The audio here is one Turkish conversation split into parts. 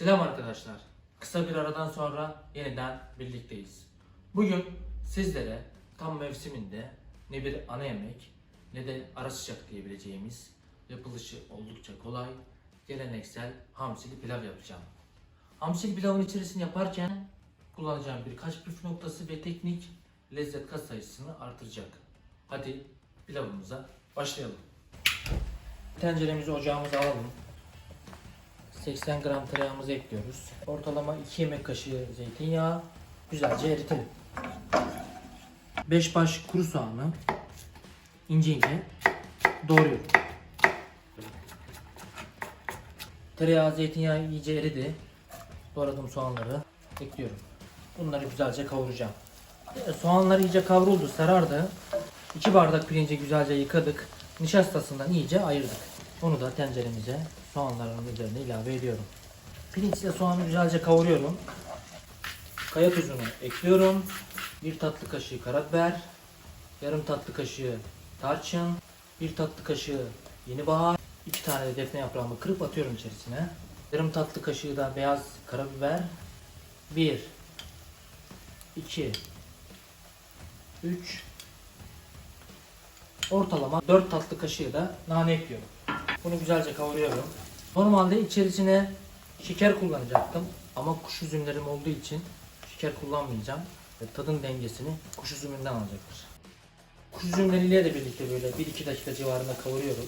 Selam arkadaşlar. Kısa bir aradan sonra yeniden birlikteyiz. Bugün sizlere tam mevsiminde ne bir ana yemek ne de ara sıcak diyebileceğimiz yapılışı oldukça kolay geleneksel hamsili pilav yapacağım. Hamsili pilavın içerisini yaparken kullanacağım birkaç püf noktası ve teknik lezzet kat sayısını artıracak. Hadi pilavımıza başlayalım. Tenceremizi ocağımıza alalım. 80 gram tereyağımızı ekliyoruz. Ortalama 2 yemek kaşığı zeytinyağı. Güzelce eritelim. 5 baş kuru soğanı ince ince doğruyorum. Tereyağı, zeytinyağı iyice eridi. Doğradığım soğanları ekliyorum. Bunları güzelce kavuracağım. E, Soğanlar iyice kavruldu, sarardı. 2 bardak pirinci güzelce yıkadık. Nişastasından iyice ayırdık. Onu da tenceremize soğanların üzerine ilave ediyorum. Pirinçle soğanı güzelce kavuruyorum. Kaya tuzunu ekliyorum. 1 tatlı kaşığı karabiber, yarım tatlı kaşığı tarçın, 1 tatlı kaşığı yeni bahar, 2 tane de defne yaprağımı kırıp atıyorum içerisine. Yarım tatlı kaşığı da beyaz karabiber, 1 2 3 Ortalama 4 tatlı kaşığı da nane ekliyorum. Bunu güzelce kavuruyorum. Normalde içerisine şeker kullanacaktım ama kuş üzümlerim olduğu için şeker kullanmayacağım. Ve tadın dengesini kuş üzümünden alacaktır. Kuş üzümleriyle de birlikte böyle 1-2 dakika civarında kavuruyorum.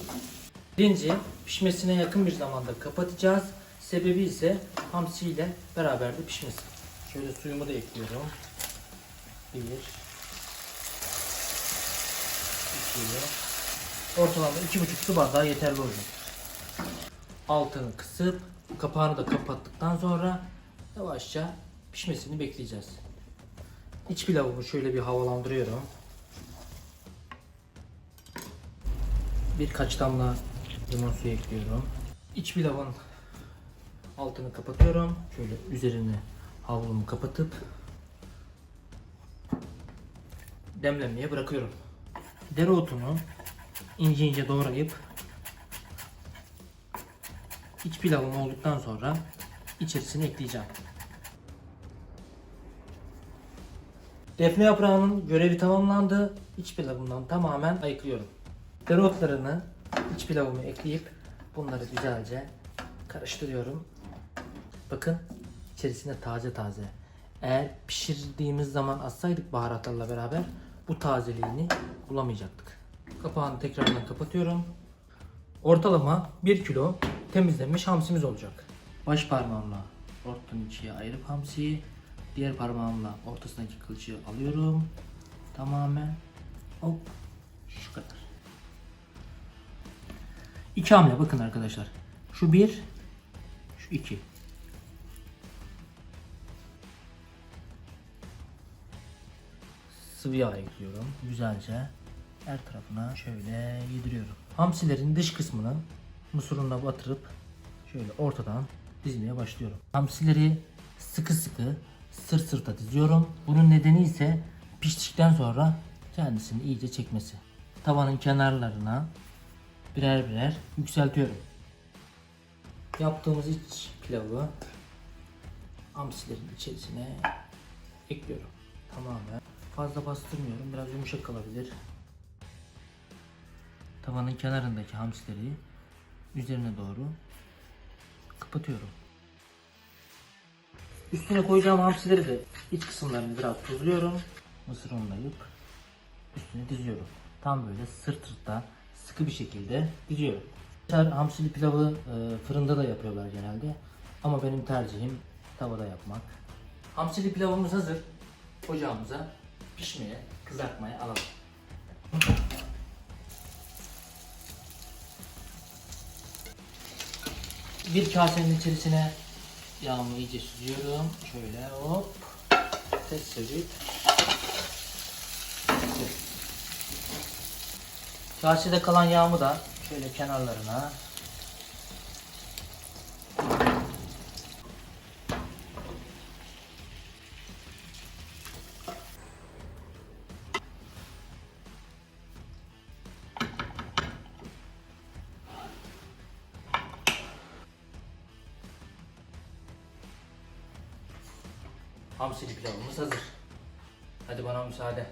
Pirinci pişmesine yakın bir zamanda kapatacağız. Sebebi ise hamsi ile beraber de pişmesi. Şöyle suyumu da ekliyorum. 1 2 Ortalama 2,5 su bardağı yeterli olacak. Altını kısıp kapağını da kapattıktan sonra yavaşça pişmesini bekleyeceğiz. İç pilavımı şöyle bir havalandırıyorum. Birkaç damla limon suyu ekliyorum. İç pilavın altını kapatıyorum. Şöyle üzerine havlumu kapatıp demlenmeye bırakıyorum. Dereotunu ince ince doğrayıp iç pilavım olduktan sonra içerisine ekleyeceğim. Defne yaprağının görevi tamamlandı. İç pilavımdan tamamen ayıklıyorum. Dereotlarını iç pilavıma ekleyip bunları güzelce karıştırıyorum. Bakın içerisinde taze taze. Eğer pişirdiğimiz zaman atsaydık baharatlarla beraber bu tazeliğini bulamayacaktık. Kapağını tekrardan kapatıyorum. Ortalama 1 kilo temizlenmiş hamsimiz olacak. Baş parmağımla ortadan ikiye ayırıp hamsiyi diğer parmağımla ortasındaki kılçığı alıyorum. Tamamen hop şu kadar. İki hamle bakın arkadaşlar. Şu bir, şu iki. sıvı yağ ekliyorum. Güzelce her tarafına şöyle yediriyorum. Hamsilerin dış kısmını mısır ununa batırıp şöyle ortadan dizmeye başlıyorum. Hamsileri sıkı sıkı sırt sırta diziyorum. Bunun nedeni ise piştikten sonra kendisini iyice çekmesi. Tavanın kenarlarına birer birer yükseltiyorum. Yaptığımız iç pilavı hamsilerin içerisine ekliyorum. Tamamen fazla bastırmıyorum. Biraz yumuşak kalabilir. Tavanın kenarındaki hamsileri üzerine doğru kapatıyorum. Üstüne koyacağım hamsileri de iç kısımlarını biraz tuzluyorum. Mısır unlayıp üstüne diziyorum. Tam böyle sırt sırta sıkı bir şekilde diziyorum. Hamsili pilavı e, fırında da yapıyorlar genelde. Ama benim tercihim tavada yapmak. Hamsili pilavımız hazır. Ocağımıza pişmeye, kızartmaya alalım. Bir kasenin içerisine yağımı iyice süzüyorum. Şöyle hop. Test sevip. Kasede kalan yağımı da şöyle kenarlarına Hamsili pilavımız hazır. Hadi bana müsaade.